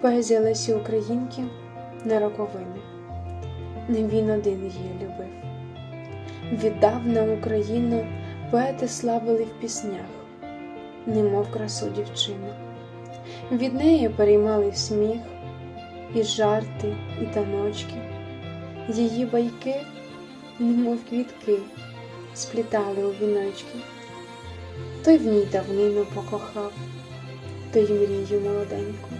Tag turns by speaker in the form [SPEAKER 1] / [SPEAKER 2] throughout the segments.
[SPEAKER 1] Поезія Лесі Українки на роковини. Не він один її любив. Віддавна Україну поети славили в піснях, немов красу дівчину. Від неї переймали сміх, і жарти, і таночки. Її байки, немов квітки, сплітали у віночки. Той в ній давнину покохав, той мрію молоденьку.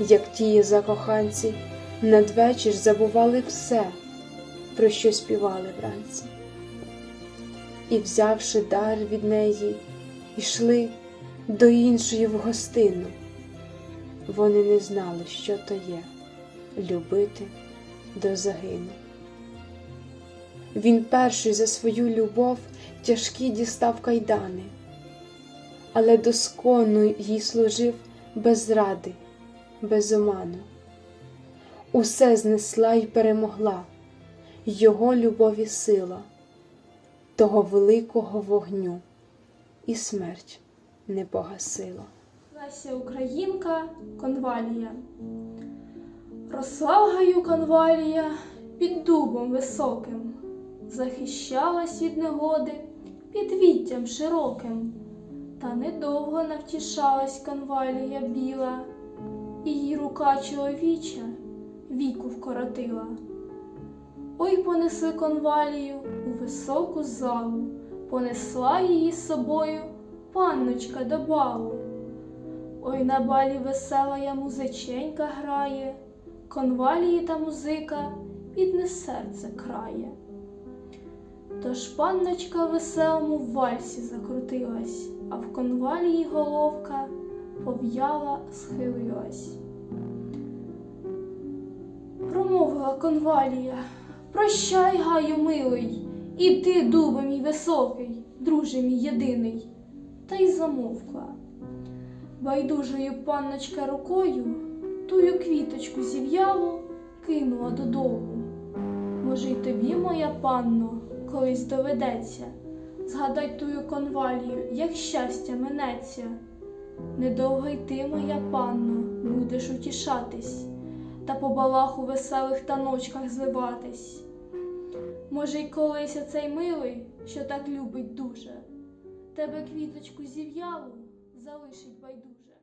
[SPEAKER 1] як тії закоханці надвечір забували все, про що співали вранці. І, взявши дар від неї, йшли до іншої в гостину. Вони не знали, що то є любити до загину. Він перший за свою любов тяжкі дістав кайдани, але доскону їй служив без зради без оману. Усе знесла й перемогла Його любові сила, того великого вогню, і смерть не погасила.
[SPEAKER 2] Леся Українка конвалія. Росла в гаю конвалія під дубом високим, захищалась від негоди під віттям широким, та недовго навтішалась конвалія біла, її рука чоловіча віку вкоротила. Ой понесли конвалію у високу залу, понесла її з собою панночка до балу. Ой на балі весела я музиченька грає, конвалії та музика бідне серце крає. Тож панночка веселому в вальсі закрутилась, а в конвалії головка пов'яла, схилилась. Промовила конвалія, прощай, гаю милий, і ти, дубе мій високий, друже мій єдиний, та й замовкла. Байдужою панночка рукою тую квіточку зів'ялу кинула додолу. Може, й тобі, моя панно, колись доведеться згадать тую конвалію, як щастя минеться. Недовго й ти, моя панно, будеш утішатись та по балах у веселих таночках зливатись. Може, й колись цей милий, що так любить дуже, тебе квіточку зів'ялу залишить байдуже.